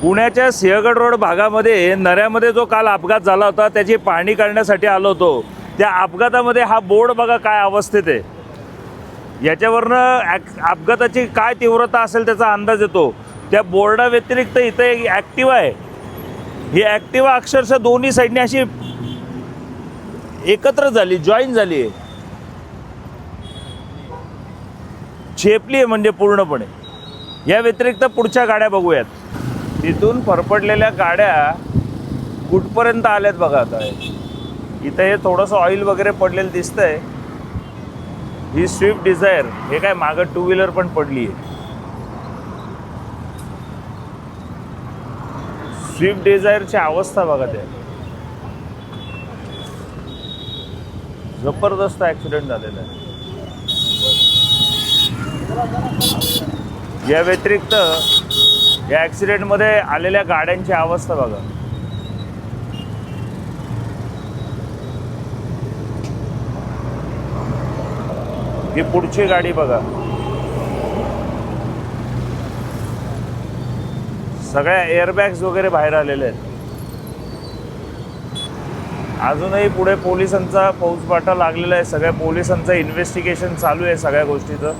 पुण्याच्या सिंहगड रोड भागामध्ये नऱ्यामध्ये जो काल अपघात झाला होता त्याची पाहणी करण्यासाठी आलो होतो. त्या अपघातामध्ये हा बोर्ड बघा काय अवस्थेत आहे. याच्यावरनं ॲक अपघाताची काय तीव्रता असेल त्याचा अंदाज येतो. त्या बोर्डाव्यतिरिक्त इथे इथं एक ॲक्टिवा आहे. ही ॲक्टिवा अक्षरशः दोन्ही साईडने अशी एकत्र झाली जॉईन झाली आहे. चेपली आहे म्हणजे पूर्णपणे. या व्यतिरिक्त पुढच्या गाड्या बघूयात. तिथून फरफडलेल्या गाड्या कुठपर्यंत आल्यात बघा आता. इथं हे थोडंसं ऑइल वगैरे पडलेलं दिसतंय. ही स्विफ्ट डिझायर हे काय मागं टू व्हीलर पण पडली आहे स्विफ्ट डिझायरची अवस्था बघा त्या. जबरदस्त ॲक्सिडेंट झालेला आहे. या व्यतिरिक्त या ॲक्सिडेंटमध्ये आलेल्या गाड्यांची अवस्था बघा. ही पुढची गाडी बघा. सगळ्या एअरबॅग्स वगैरे बाहेर आलेले आहेत. अजूनही पुढे पोलिसांचा फौजपाठा लागलेला आहे. सगळ्या पोलिसांचं इन्व्हेस्टिगेशन चालू आहे सगळ्या गोष्टीचं.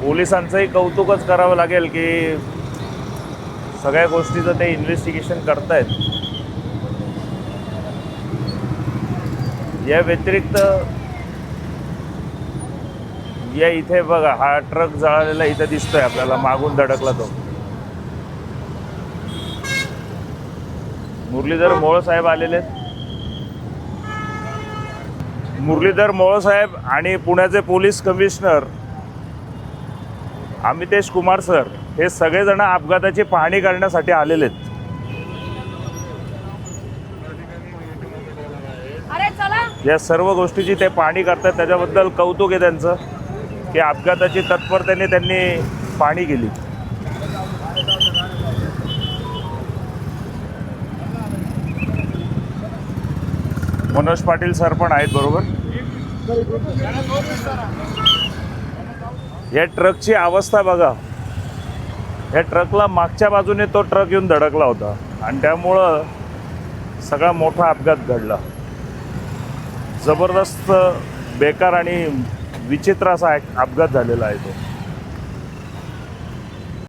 पोलिसांचंही कौतुकच करावं लागेल की सगळ्या गोष्टीचं ते इन्व्हेस्टिगेशन करतायत या व्यतिरिक्त या इथे बघा हा ट्रक जळालेला इथे दिसतोय आपल्याला मागून धडकला तो. मुरलीधर मोळ साहेब आलेले मुरलीधर मोळ साहेब आणि पुण्याचे police commissioner Amitesh Kumar sir हे सगळेजण अपघाताची पाहणी करण्यासाठी आलेले आहेत. अरे चला. या सर्व गोष्टीची ते पाहणी करतात. त्याच्याबद्दल कौतुक आहे त्यांचं की अपघाताची तत्परतेने त्यांनी पाहणी केली. मनोज पाटील सर पण आहेत बरोबर? या ट्रकची अवस्था बघा. या ट्रकला मागच्या बाजूने तो ट्रक येऊन धडकला होता. आणि त्यामुळं सगळा मोठा अपघात घडला. जबरदस्त बेकार आणि विचित्र असा अपघात झालेला आहे तो.